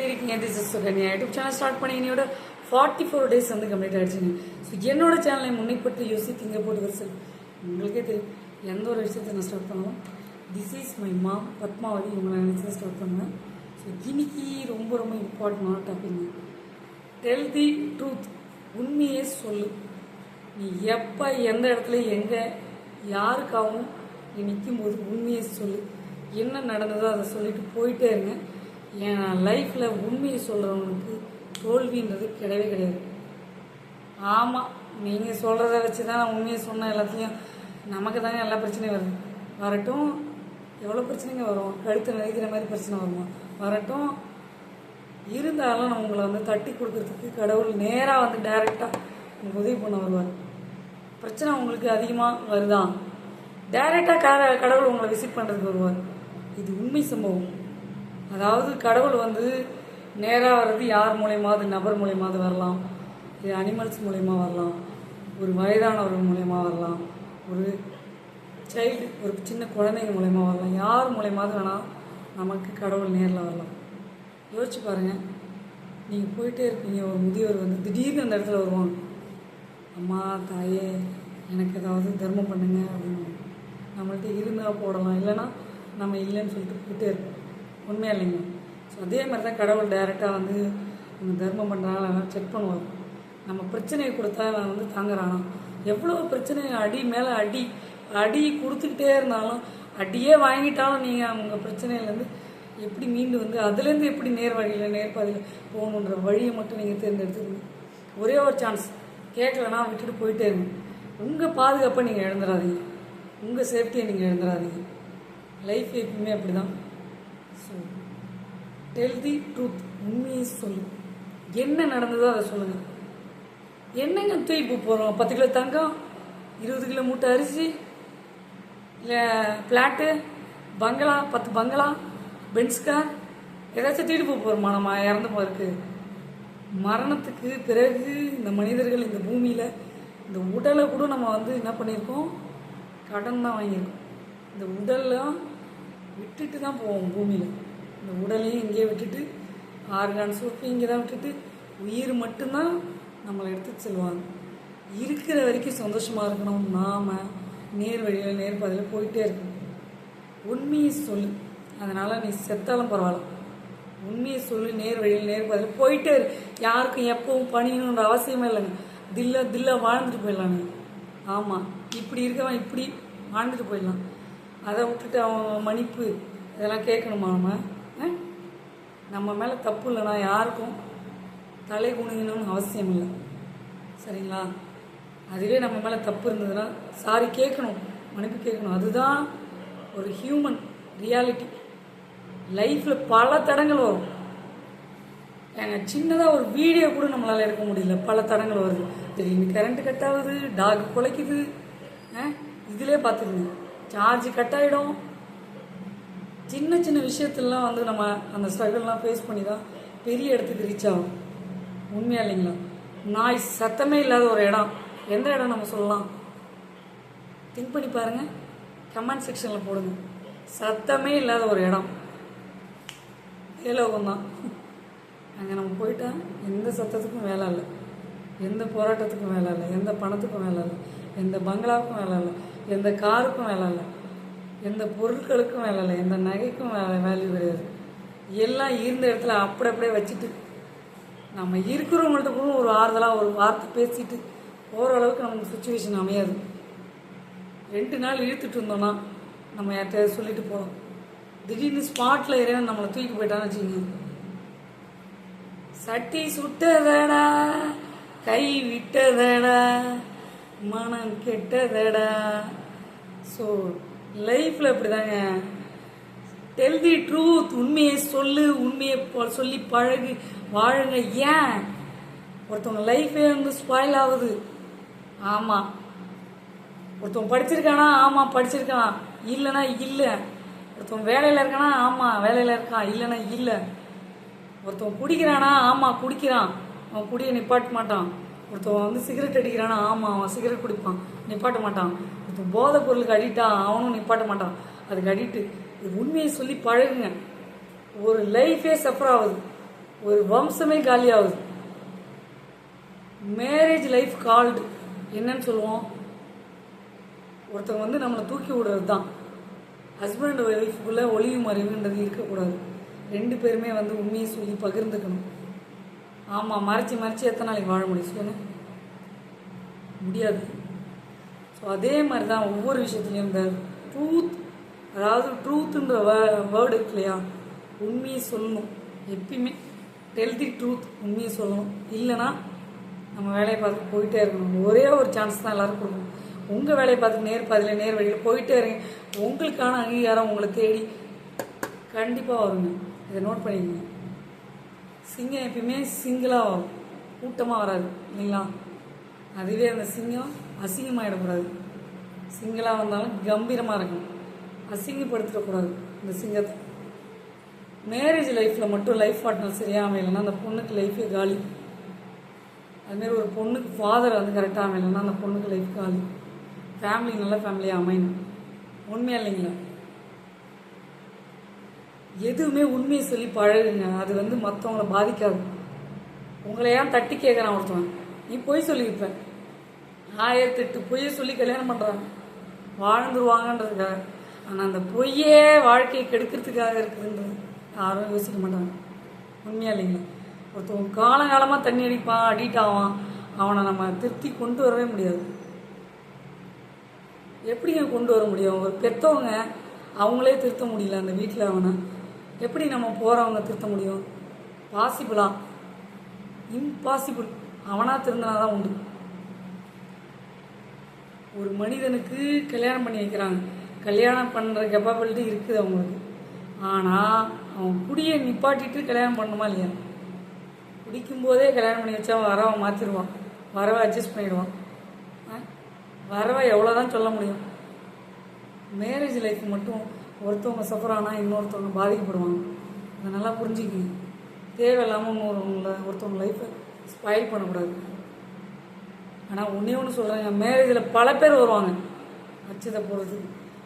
இருக்கீங்க this is Sukanya YouTube channel start பண்ணி என்னோட ஃபார்ட்டி ஃபோர் டேஸ் வந்து கம்ப்ளீட் ஆயிடுச்சுங்க. ஸோ என்னோட சேனலை முன்னைப்பட்டு யோசி திங்க போட்டு சார் உங்களுக்கே தெரியும் எந்த ஒரு விஷயத்தை நான் ஸ்டார்ட் பண்ணலாம் this is my mom Padmavathi இவங்களை நினச்சி ஸ்டார்ட் பண்ணுவேன் ஸோ இன்னைக்கு ரொம்ப ரொம்ப இம்பார்ட்டண்டான டாபிக்ங்க டெல் தி ட்ரூத் உண்மையே சொல்லு. நீ எப்போ எந்த இடத்துல எங்கே யாருக்காகவும் நீ நிற்கும் போது உண்மையை சொல்லு. என்ன நடந்ததோ அதை சொல்லிட்டு போயிட்டே இருங்க. ஏன்னா லைஃப்பில் உண்மையை சொல்கிறவங்களுக்கு தோல்வின்றது கிடையவே கிடையாது. ஆமாம் நீங்கள் சொல்கிறத வச்சு தான் நான் உண்மையை சொன்ன எல்லாத்தையும். நமக்கு தாங்க எல்லா பிரச்சனையும் வருது. வரட்டும் எவ்வளோ பிரச்சனைங்க வரும்? கழுத்து நெரிக்கிற மாதிரி பிரச்சனை வருமா? வரட்டும் இருந்தாலும் நான் உங்களை வந்து தட்டி கொடுக்கறதுக்கு கடவுள் நேராக வந்து டைரெக்டாக உங்களுக்கு உதவி பண்ண வருவார். பிரச்சனை உங்களுக்கு அதிகமாக வருதா? டைரெக்டாக கடவுள் உங்களை விசிட் பண்ணுறதுக்கு வருவார். இது உண்மை சம்பவம். அதாவது கடவுள் வந்து நேராக வர்றது யார் மூலயமாவது நபர் மூலயமாவது வரலாம். இது அனிமல்ஸ் மூலயமா வரலாம். ஒரு வயதானவர்கள் மூலயமா வரலாம். ஒரு சைல்டு ஒரு சின்ன குழந்தைங்க மூலயமா வரலாம். யார் மூலயமாவது வேணால் நமக்கு கடவுள் நேரில் வரலாம். யோசிச்சு பாருங்கள் நீங்கள் போயிட்டே இருப்பீங்க. ஒரு முதியவர் வந்து திடீர்னு அந்த இடத்துல வருவாங்க. அம்மா தாயே எனக்கு ஏதாவது தர்மம் பண்ணுங்க அப்படின்னு. நம்மள்கிட்ட இருந்தால் போடலாம். இல்லைன்னா நம்ம இல்லைன்னு சொல்லிட்டு போயிட்டே இருப்போம். உண்மையா இல்லைங்க. ஸோ அதே மாதிரி தான் கடவுள் டைரெக்டாக வந்து நம்ம தர்மம் பண்ணுறாங்களா செக் பண்ணுவார். நம்ம பிரச்சனையை கொடுத்தா நான் வந்து தாங்குறானா? எவ்வளோ பிரச்சனை அடி மேலே அடி அடி கொடுத்துக்கிட்டே இருந்தாலும் அடியே வாங்கிட்டாலும் நீங்கள் உங்கள் பிரச்சனையிலேருந்து எப்படி மீண்டு வந்து அதுலேருந்து எப்படி நேர் வழியில் நேர்பாதையில் போகணுன்ற வழியை மட்டும் நீங்கள் தேர்ந்தெடுத்துக்கணும் ஒரே ஒரு சான்ஸ் கேட்கலன்னா விட்டுட்டு போயிட்டே இருங்க. உங்கள் பாதுகாப்பை நீங்கள் இழந்துடாதீங்க. உங்கள் சேஃப்டியை நீங்கள் இழந்துடாதீங்க. லைஃப் எப்பயுமே அப்படி தான் ஸோ டெல் தி ட்ரூத் உண்மையை சொல்லு என்ன நடந்ததோ அதை சொல்லுங்கள் என்னங்க தூக்கி போகிறோம் பத்து கிலோ தங்கம் இருபது கிலோ மூட்டை அரிசி இல்லை ஃப்ளாட்டு பங்களா பத்து பங்களா பென்ஸ்கார் ஏதாச்சும் தூக்கிட்டு போக போகிறோமா நம்ம இறந்து போகிறதுக்கு மரணத்துக்கு பிறகு இந்த மனிதர்கள் இந்த பூமியில் இந்த உடலை கூட நம்ம வந்து என்ன பண்ணியிருக்கோம்? கடன் தான் வாங்கியிருக்கோம். இந்த உடல்லாம் விட்டுட்டு தான் போவோம் பூமியில். இந்த உடலையும் இங்கேயே விட்டுட்டு ஆர்கான் சோப்பு இங்கே தான் விட்டுட்டு உயிர் மட்டும்தான் நம்மளை எடுத்து செல்வாங்க. இருக்கிற வரைக்கும் சந்தோஷமாக இருக்கணும். நாம் நேர் வழியில் நேர் பாதையில் போயிட்டே இருக்கணும். உண்மையை சொல்லு. அதனால் நீ செத்தாலும் பரவாயில்ல. உண்மையை சொல்லி நேர் வழியில் நேர் பாதையில் போயிட்டே இரு. யாருக்கும் எப்பவும் பணியணுன்ற அவசியமே இல்லைங்க. தில்ல தில்ல வாழ்ந்துட்டு போயிடலாம் நீ ஆமாம் இப்படி இருக்கவன் இப்படி வாழ்ந்துட்டு போயிடலாம். அதை விட்டுட்டு அவன் மன்னிப்பு இதெல்லாம் கேட்கணுமா நம்ம? ஆ? நம்ம மேலே தப்பு இல்லைனா யாருக்கும் தலை குனியணும்னு அவசியம் இல்லை. சரிங்களா? அதுவே நம்ம மேலே தப்பு இருந்ததுன்னா சாரி கேட்கணும் மன்னிப்பு கேட்கணும். அதுதான் ஒரு ஹியூமன் ரியாலிட்டி லைஃப்பில் பல தடங்கள் வரும். ஏங்க சின்னதாக ஒரு வீடியோ கூட நம்மளால் எடுக்க முடியல. பல தடங்கள் வருது. திடீர்னு கரண்ட்டு கட் ஆகுது டாக் குலைக்குது. இதிலே பார்த்துருந்தேன் சார்ஜ் கட் ஆகிடும் சின்ன சின்ன விஷயத்துலலாம் வந்து நம்ம அந்த ஸ்ட்ரகிள்லாம் ஃபேஸ் பண்ணி தான் பெரிய இடத்துக்கு ரீச் ஆகும். உண்மையா இல்லைங்களா? நாய் சத்தமே இல்லாத ஒரு இடம். எந்த இடம் நம்ம சொல்லலாம்? திங்க் பண்ணி பாருங்க. கமெண்ட் செக்ஷனில் போடுங்க. சத்தமே இல்லாத ஒரு இடம். ஏலோகம் தான் அங்கே நம்ம போயிட்டா எந்த சத்தத்துக்கும் வேலை இல்லை. எந்த போராட்டத்துக்கும் வேலை இல்லை. எந்த பணத்துக்கும் வேலை இல்லை. எந்த பங்களாவுக்கும் வேலை இல்லை. எந்த காருக்கும் வேலை இல்லை. எந்த பொருட்களுக்கும் வேலை இல்லை. எந்த நகைக்கும் வேலை வேல்யூ கிடையாது. எல்லாம் இருந்த இடத்துல அப்படி அப்படியே வச்சுட்டு நம்ம இருக்கிறவங்கள்ட்ட கூட ஒரு ஆறுதலாக ஒரு வார்த்தை பேசிட்டு போகிற அளவுக்கு நமக்கு சுச்சுவேஷன் அமையாது. ரெண்டு நாள் இழுத்துட்டு இருந்தோம்னா நம்ம யார்கிட்ட சொல்லிட்டு போகலாம் திடீர்னு ஸ்பாட்டில் இறைவன் நம்மளை தூக்கி போயிட்டான்னு வச்சுக்கோங்க. சட்டி சுட்டதடா கை விட்டதடா மனம் கெட்டதடா ஸோ லைஃப்பில் அப்படிதாங்க டெல் தி ட்ரூத் உண்மையை சொல்லு உண்மையை ப- சொல்லி பழகு வாழுங்க. ஏன்? ஒருத்தவங்க லைஃபே வந்து ஸ்பாயில் ஆகுது. ஆமாம் ஒருத்தவன் படிச்சிருக்கானா? ஆமாம் படிச்சிருக்கான். இல்லைனா இல்லை. ஒருத்தவன் வேலையில் இருக்கானா? ஆமாம் வேலையில் இருக்கான். இல்லைன்னா இல்லை. ஒருத்தவன் குடிக்கிறானா? ஆமாம் குடிக்கிறான். அவன் குடியை நிப்பாட்ட மாட்டான். ஒருத்தவன் வந்து சிகரெட் அடிக்கிறானா? ஆமாம் அவன் சிகரெட் குடிப்பான். நிப்பாட்ட மாட்டான். இப்போ போதை பொருளுக்கு அடிக்டான் அவனும் நிப்பாட்ட மாட்டான். அதுக்கு அடிக்ட்டு இது உண்மையை சொல்லி பழகுங்க. ஒரு லைஃபே சஃபர் ஆகுது. ஒரு வம்சமே காலி ஆகுது. மேரேஜ் லைஃப் கால்டு என்னன்னு சொல்லுவோம். ஒருத்தங்க வந்து நம்மளை தூக்கி விடுறது தான் ஹஸ்பண்ட் ஒய்ஃபுக்குள்ளே ஒளிவு மறைவுன்றது இருக்கக்கூடாது. ரெண்டு பேருமே வந்து உண்மையை சொல்லி பகிர்ந்துக்கணும். ஆமாம் மறைச்சி மறைச்சி எத்தனை நாளைக்கு வாழ முடியும்? சொல்லுங்க. முடியாது. ஸோ அதே மாதிரி தான் ஒவ்வொரு விஷயத்துலையும் இந்த ட்ரூத் அதாவது ட்ரூத்துன்ற வேர்டு இருக்கு இல்லையா? உண்மையை சொல்லணும். எப்பயுமே டெல் தி ட்ரூத் உண்மையை சொல்லணும். இல்லைன்னா நம்ம வேலையை பார்த்து போயிட்டே இருக்கணும். ஒரே ஒரு சான்ஸ் தான் எல்லாரும் கொடுக்கணும். உங்கள் வேலையை பார்த்து நேர் பாதையில் நேர் வழியில் போயிட்டே இருங்க. உங்களுக்கான அங்கீகாரம் உங்களை தேடி கண்டிப்பாக வருங்க. இதை நோட் பண்ணிக்கோங்க. சிங்கம் எப்பயுமே சிங்கிளாக வரும். கூட்டமாக வராது. இல்லைங்களா? அதுவே அந்த சிங்கம் அசிங்கமாகிடக்கூடாது சிங்கிளாக வந்தாலும் கம்பீரமாக இருக்கணும் அசிங்கப்படுத்திடக்கூடாது இந்த சிங்கத்தை. மேரேஜ் லைஃப்பில் மட்டும் லைஃப் பார்ட்னர் சரியாக அமையலைன்னா அந்த பொண்ணுக்கு லைஃபே காலி. அதுமாரி ஒரு பொண்ணுக்கு ஃபாதர் வந்து கரெக்டாக அமையலைன்னா அந்த பொண்ணுக்கு லைஃப் காலி. ஃபேமிலி நல்ல ஃபேமிலியாக அமையணும். உண்மையாக இல்லைங்களா? எதுவுமே உண்மையை சொல்லி பழகுங்க. அது வந்து மற்றவங்கள பாதிக்காது. உங்களை ஏன் தட்டி கேட்குறான் ஒருத்தவன் நீ பொய் சொல்லியிருப்ப ஆயிரத்தெட்டு பொய்யை சொல்லி கல்யாணம் பண்ணுறாங்க வாழ்ந்துருவாங்கன்றதுக்காக. ஆனால் அந்த பொய்யே வாழ்க்கையை கெடுக்கிறதுக்காக இருக்குதுன்றது யாரும் யோசிக்க மாட்டாங்க. உண்மையா இல்லைங்களா? ஒருத்தவங்க காலங்காலமாக தண்ணி அடிப்பான் அடிக்ட் ஆவான். அவனை நம்ம திருத்தி கொண்டு வரவே முடியாது. எப்படிங்க கொண்டு வர முடியும்? ஒரு பெற்றவங்க அவங்களே திருத்த முடியல அந்த வீட்டில் அவனை. எப்படி நம்ம போகிறவங்க திருத்த முடியும்? பாசிபிளா இம்பாசிபிள் அவனாக திருந்தினாதான் உண்டு. ஒரு மனிதனுக்கு கல்யாணம் பண்ணி வைக்கிறாங்க. கல்யாணம் பண்ணுற கெப்பாபிலிட்டி இருக்குது அவங்களுக்கு. ஆனால் அவன் குடியை நிப்பாட்டிட்டு கல்யாணம் பண்ணுமா இல்லையா? குடிக்கும்போதே கல்யாணம் பண்ணி வச்சா அவன் வரவை மாற்றிடுவான் வரவை அட்ஜஸ்ட் பண்ணிடுவான். ஆ? வரவை எவ்வளோதான் சொல்ல முடியும். மேரேஜ் லைஃப் மட்டும் ஒருத்தவங்க சஃபர் ஆனால் இன்னொருத்தவங்க பாதிக்கப்படுவாங்க. அதை நல்லா புரிஞ்சுக்கங்க. தேவையில்லாமல் இன்னொருவங்கள ஒருத்தவங்க லைஃப்பை ஸ்பாயில் பண்ணக்கூடாது. ஆனால் ஒன்றே ஒன்று சொல்கிறேங்க மேரேஜில் பல பேர் வருவாங்க. அச்சதை போகிறது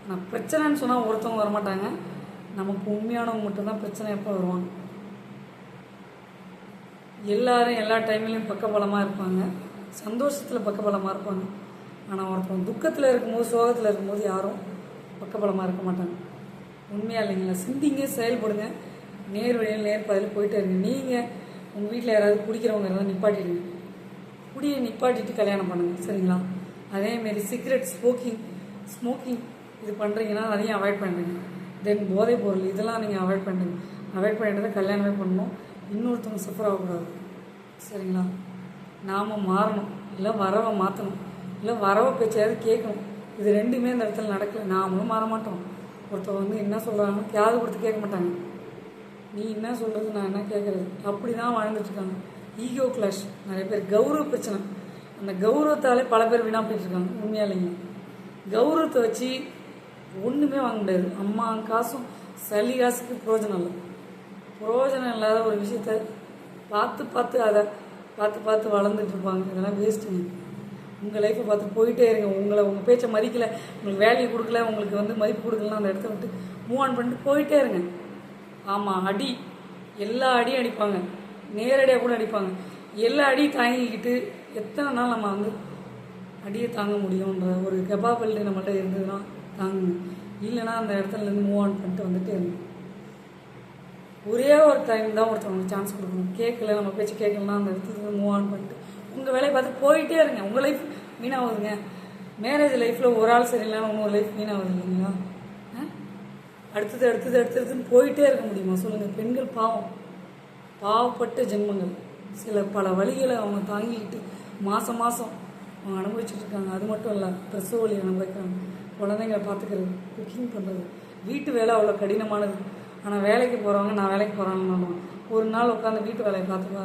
ஆனால் பிரச்சனைன்னு சொன்னால் ஒருத்தவங்க வரமாட்டாங்க. நமக்கு உண்மையானவங்க மட்டும்தான் பிரச்சனை எப்போ வருவாங்க. எல்லாரும் எல்லா டைம்லையும் பக்கபலமாக இருப்பாங்க. சந்தோஷத்தில் பக்கபலமாக இருப்பாங்க. ஆனால் ஒருத்தவங்க துக்கத்தில் இருக்கும்போது சோகத்தில் இருக்கும்போது யாரும் பக்கபலமாக இருக்க மாட்டாங்க. உண்மையாக இல்லைங்களா? சிந்திங்க செயல்படுங்க. நேர் வழியில் நேர் பாதையில் போயிட்டே இருங்க. நீங்கள் உங்கள் வீட்டில் யாராவது குடிக்கிறவங்க இருந்தால் நிப்பாட்டிடுங்க. குடியை நிப்பாட்டிட்டு கல்யாணம் பண்ணுங்க சரிங்களா? அதேமாரி சிகரெட் ஸ்மோக்கிங் ஸ்மோக்கிங் இது பண்ணுறீங்கன்னா அதையும் அவாய்ட் பண்ணுறீங்க தென் போதைப் பொருள் இதெல்லாம் நீங்கள் அவாய்ட் பண்ணுங்க அவாய்ட் பண்ணிட்டு கல்யாணமே பண்ணணும். இன்னொருத்தவங்க சஃபர் ஆகக்கூடாது சரிங்களா? நாம் மாறணும். இல்லை வரவை மாற்றணும் இல்லை வரவை பேச்சையாவது கேட்கணும். இது ரெண்டுமே இந்த இடத்துல நடக்கல. நாமளும் மாற மாட்டோம். ஒருத்தவங்க வந்து என்ன சொல்கிறாங்க காது கொடுத்து கேட்க மாட்டாங்க. நீ என்ன சொல்கிறது நான் என்ன கேட்குறது? அப்படி தான் வாழ்ந்துட்டுருக்காங்க ஈகோ கிளாஷ் நிறைய பேர் கௌரவ பிரச்சனை. அந்த கௌரவத்தாலே பல பேர் வீணாக போயிட்டுருக்காங்க உண்மையா இல்லைங்க? கௌரவத்தை வச்சு ஒன்றுமே வாங்க முடியாது. அம்மா காசும் சளி காசுக்கு பிரயோஜனம் இல்லை. பிரயோஜனம் இல்லாத ஒரு விஷயத்த பார்த்து பார்த்து அதை பார்த்து பார்த்து வளர்ந்துட்டு இருப்பாங்க. இதெல்லாம் வேஸ்ட்டுங்க உங்கள் லைஃப்பை பார்த்து போயிட்டே இருங்க. உங்களை உங்கள் பேச்சை மதிக்கல. உங்களுக்கு வேல்யூ கொடுக்கல. உங்களுக்கு வந்து மதிப்பு கொடுக்கலன்னா அந்த இடத்த விட்டு மூவ் ஆன் பண்ணிட்டு போயிட்டே இருங்க. ஆமாம் அடி. எல்லா அடியும் அடிப்பாங்க. நேரடியாக கூட அடிப்பாங்க. எல்லா அடியும் தாங்கிக்கிட்டு எத்தனை நாள் நம்ம வந்து அடியை தாங்க முடியுன்ற ஒரு கெப்பாபிலிட்டி நம்மள்ட்ட இருந்ததுன்னா தாங்குங்க. இல்லைன்னா அந்த இடத்துல இருந்து மூவ் ஆன் பண்ணிட்டு வந்துட்டே இருந்தோம் ஒரே ஒரு டைம் தான் ஒருத்தவங்களுக்கு சான்ஸ் கொடுக்கணும். கேட்கல நம்ம பேச்சு கேட்கலன்னா அந்த இடத்துல இருந்து மூவ் ஆன் பண்ணிட்டு உங்கள் வேலையை பார்த்து போயிட்டே இருங்க. உங்கள் லைஃப் வீணாகுதுங்க. மேரேஜ் லைஃப்பில் ஒரு ஆள் சரியில்லைன்னா இன்னொரு லைஃப் வீணாகுது இல்லைங்களா? ஆ? அடுத்தது அடுத்தது அடுத்ததுன்னு போயிட்டே இருக்க முடியுமா? சொல்லுங்கள் பெண்கள் பாவம். பாவப்பட்ட ஜென்மங்கள். சில பல வழிகளை அவங்க தாங்கிக்கிட்டு மாதம் மாதம் அவங்க அனுபவிச்சுட்டு இருக்காங்க. அது மட்டும் இல்லை பிரசவ வழியை அனுபவிக்கிறாங்க. குழந்தைங்களை பார்த்துக்கிறது குக்கிங் பண்ணுறது வீட்டு வேலை அவ்வளோ கடினமானது. ஆனால் வேலைக்கு போகிறவங்க நான் வேலைக்கு போகிறாங்கன்னு ஒரு நாள் உட்காந்து வீட்டு வேலையை பார்த்து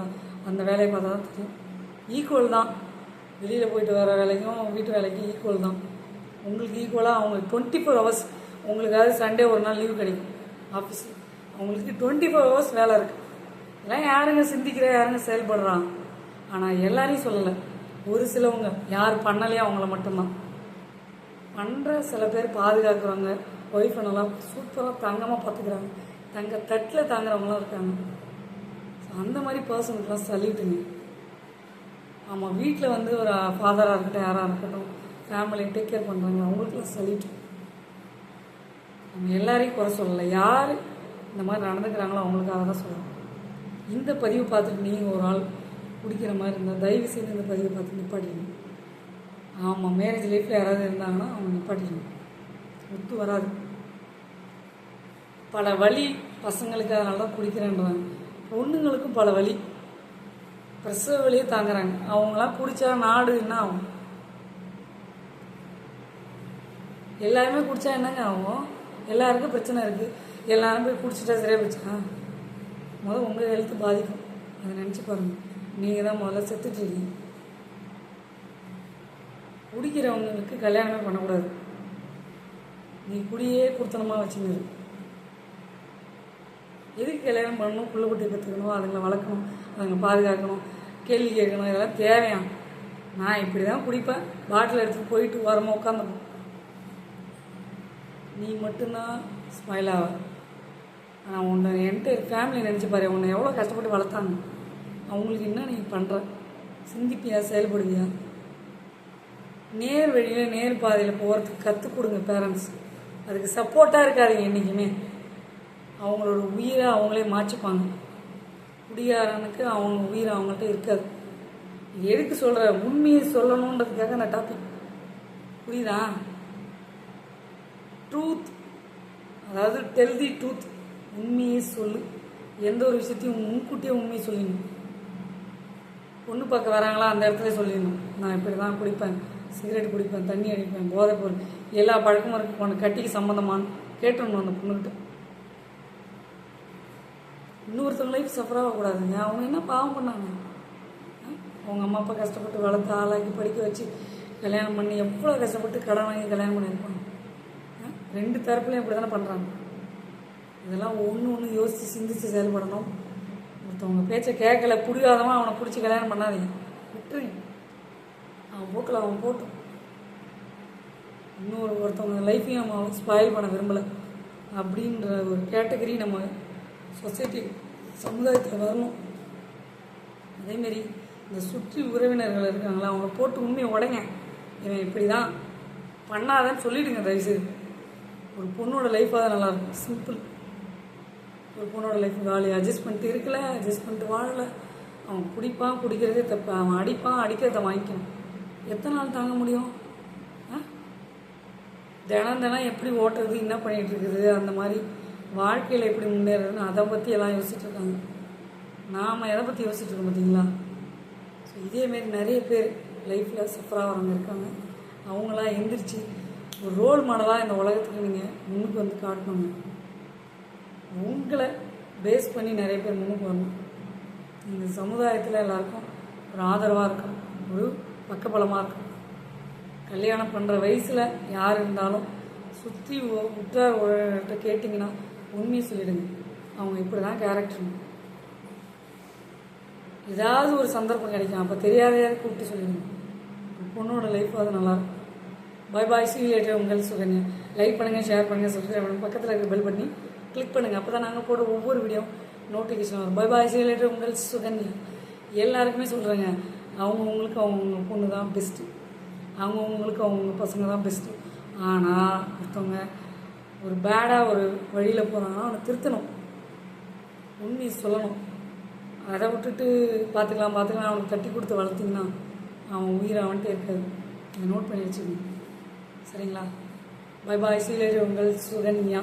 அந்த வேலையை பார்த்தா தான் தெரியும். ஈக்குவல் தான். வெளியில் போயிட்டு வர வேலைக்கும் வீட்டு வேலைக்கும் ஈக்குவல் தான். உங்களுக்கு ஈக்குவலாக அவங்க டுவெண்ட்டி ஃபோர் ஹவர்ஸ் உங்களுக்காவது சண்டே ஒரு நாள் லீவ் கிடைக்கும். ஆஃபீஸில் அவங்களுக்கு டுவெண்ட்டி ஃபோர் ஹவர்ஸ் வேலை இருக்குது எல்லாம் யாருங்க சிந்திக்கிற யாருங்க செயல்படுறான் ஆனால் எல்லாரையும் சொல்லலை. ஒரு சிலவங்க யார் பண்ணலையோ அவங்கள மட்டும்தான். பண்ணுற சில பேர் பாதுகாக்கிறவங்க ஒய்ஃபை நல்லா சூப்பராக தங்கமாக பார்த்துக்கிறாங்க தங்க தட்டில் தாங்குறவங்களாம் இருக்காங்க. அந்த மாதிரி பர்சனுக்குலாம் சொல்லிட்டுங்க. ஆமாம் வீட்டில் வந்து ஒரு ஃபாதராக இருக்கட்டும் யாராக இருக்கட்டும் ஃபேமிலியை டேக் கேர் பண்ணுறாங்களா அவங்களுக்குலாம் சல்யூட் நம்ம எல்லாரையும் குறை சொல்லலை. யார் இந்த மாதிரி நடந்துக்கிறாங்களோ அவங்களுக்காக தான் சொல்கிறோம் இந்த பதிவை பார்த்துட்டு நீங்கள் ஒரு ஆள் குடிக்கிற மாதிரி இருந்தால் தயவு செய்து இந்த பதிவை பார்த்து நிப்பாட்டிக்கணும் ஆமாம் மேரேஜ் லைஃப்பில் யாராவது இருந்தாங்கன்னா அவங்க நிப்பாட்டிக்கணும் ஒத்து வராது. பல வழி பசங்களுக்கு அதனால தான் குடிக்கிறேன்றாங்க. பொண்ணுங்களுக்கும் பல வழி. பிரசவ வழியே தாங்குறாங்க. அவங்களாம் குடித்தா நாடு என்ன ஆகும்? எல்லாருமே குடித்தா என்னங்க ஆகும்? எல்லாருக்கும் பிரச்சனை இருக்குது எல்லாரும் போய் குடிச்சிட்டா சரியாக போச்சா முதல்ல உங்கள் ஹெல்த்து பாதிக்கும். அதை நினச்சி பாருங்கள் நீங்கள் தான் முதல்ல செத்துட்ருக்கீங்க குடிக்கிறவங்களுக்கு கல்யாணமே பண்ணக்கூடாது. நீ குடியே குடுத்தனமாக வச்சுன்னு எதுக்கு கல்யாணம் பண்ணணும்? புள்ள குட்டி பெற்றுக்கணும் அதுங்களை வளர்க்கணும். அதுங்களை பாதுகாக்கணும். கேள்வி கேட்கணும். இதெல்லாம் தேவையா? நான் இப்படி தான் குடிப்பேன். பாட்டில் எடுத்துட்டு போயிட்டு ஓரமாக உட்காந்துப்போம் நீ மட்டும்தான் ஸ்மைல் ஆவ. ஆனால் உன்னை என்கிட்ட ஃபேமிலி நினச்சி பாரு. உன்னை எவ்வளோ கஷ்டப்பட்டு வளர்த்தாங்க. அவங்களுக்கு என்ன நீ பண்ணுற சிந்திப்பியா? செயல்படுவியா? நேர் வழியில் நேர் பாதையில் போகிறதுக்கு கற்றுக் கொடுங்க பேரண்ட்ஸ் அதுக்கு சப்போர்ட்டாக இருக்காதீங்க என்றைக்குமே அவங்களோட உயிரை அவங்களே மாற்றிப்பாங்க. குடியாரனுக்கு அவங்க உயிர் அவங்கள்ட்ட இருக்காது. இது எதுக்கு சொல்கிற உண்மையை சொல்லணுன்றதுக்காக அந்த டாபிக் புரியுதா? ட்ரூத் அதாவது டெல் தி ட்ரூத் உண்மையை சொல்லு. எந்த ஒரு விஷயத்தையும் முன்கூட்டியே உண்மையை சொல்லிடணும். பொண்ணு பார்க்க வராங்களா அந்த இடத்துல சொல்லிடணும். நான் இப்படி தான் குடிப்பேன் சிகரெட் குடிப்பேன் தண்ணி அடிப்பேன் போதை பொருள் எல்லா பழக்கமும் இருக்கு. பொண்ணு கட்டிக்கு சம்மந்தமானு கேட்டுடணும் அந்த பொண்ணுக்கிட்ட இன்னொருத்தவங்க லைஃப் சஃபர் ஆகக்கூடாதுங்க அவங்க என்ன பாவம் பண்ணாங்க? ஆ? அவங்க அம்மா அப்பா கஷ்டப்பட்டு வளர்த்து ஆளாக்கி படிக்க வச்சு கல்யாணம் பண்ணி எவ்வளோ கஷ்டப்பட்டு கடன் வாங்கி கல்யாணம் பண்ணியிருப்பாங்க? ஆ? ரெண்டு தரப்புலையும் இப்படி தானே பண்ணுறாங்க இதெல்லாம் ஒன்று ஒன்று யோசித்து சிந்தித்து செயல்படணும் ஒருத்தவங்க பேச்சை கேட்கல பிடிக்காதவன் அவனை பிடிச்சி கல்யாணம் பண்ணாதீங்க. விட்டுருங்க. அவன் போக்கில் அவன் போட்டும். இன்னொரு ஒருத்தவங்க லைஃப்பையும் நம்ம ஸ்பாயில் பண்ண விரும்பலை. அப்படின்ற ஒரு கேட்டகரி நம்ம சொசைட்டி சமுதாயத்தில் வரணும். அதேமாரி இந்த சுற்றி உறவினர்கள் இருக்காங்களா அவங்கள போட்டு உண்மையை உடைங்க. இவன் இப்படி தான் பண்ணாதன்னு சொல்லிவிடுங்க தயவுசெய்து. ஒரு பொண்ணோட லைஃபாக தான் நல்லாயிருக்கும். சிம்பிள் ஒரு பொண்ணோட லைஃப் காலி அட்ஜஸ்ட் பண்ணிட்டு இருக்கல அட்ஜஸ்ட் பண்ணிட்டு வாழலை. அவன் குடிப்பான் குடிக்கிறதே தப்பு. அவன் அடிப்பான் அடிக்கிறத வாங்கிக்கணும். எத்தனை நாள் தாங்க முடியும்? ஆ? தினம் தினம் எப்படி ஓட்டுறது என்ன பண்ணிட்டு இருக்குது அந்த மாதிரி வாழ்க்கையில் எப்படி முன்னேறதுன்னு அதை பற்றி எல்லாம் யோசிச்சுட்டு இருக்காங்க. நாம் எதை பற்றி யோசிச்சுட்டு இருக்கோம் பார்த்தீங்களா ஸோ இதேமாரி நிறைய பேர் லைஃப்பில் சஃபர் இருக்காங்க. அவங்களாம் எந்திரிச்சு ஒரு ரோல் மாடலாக இந்த உலகத்துக்கு நீங்கள் முன்னுக்கு வந்து காட்டணுங்க உங்களை பேஸ் பண்ணி நிறைய பேர் முன்னுக்கு வரணும். இந்த சமுதாயத்தில் எல்லாருக்கும் ஒரு ஆதரவாக இருக்கும். ஒரு பக்கபலமாக இருக்கும். கல்யாணம் பண்ணுற வயசில் யார் இருந்தாலும் சுற்றி உற்றார் உறவினர்கிட்ட கேட்டிங்கன்னா உண்மையை சொல்லிடுங்க. அவங்க இப்படி தான் கேரக்டர் ஏதாவது ஒரு சந்தர்ப்பம் கிடைக்கும். அப்போ தெரியாதையாவது கூப்பிட்டு சொல்லிடுங்க. பொண்ணோட லைஃப் அது நல்லாயிருக்கும் பாய் பாய் சீ லேட்டர் உங்கள் சுகன்யா. லைக் பண்ணுங்கள் ஷேர் பண்ணுங்கள் சப்ஸ்கிரைப் பண்ணுங்கள் பக்கத்தில் இருக்க பெல் பண்ணி கிளிக் பண்ணுங்கள் அப்போ தான் நாங்கள் போட ஒவ்வொரு வீடியோ நோட்டிஃபிகேஷன் வரும். பை பாய் சி உங்கள் சுகன்யா. எல்லாருக்குமே சொல்கிறேங்க அவங்கவுங்களுக்கு அவங்கவுங்க பொண்ணு தான் பெஸ்ட்டு அவங்கவுங்களுக்கு அவங்கவுங்க பசங்க தான் பெஸ்ட்டு ஆனால் ஒருத்தவங்க ஒரு பேடாக ஒரு வழியில் போகிறாங்கன்னா அவனை திருத்தணும். உண்மையை சொல்லணும். அதை விட்டுட்டு பார்த்துக்கலாம் பார்த்துக்கலாம். அவனுக்கு தட்டி கொடுத்து வளர்த்திங்கன்னா அவன் உயிர் அவன்கிட்ட இருக்காது. இதை நோட் பண்ணி வச்சுக்கணும் சரிங்களா? பை பாய் சீலேஜ் உங்கள் சுகன்யா.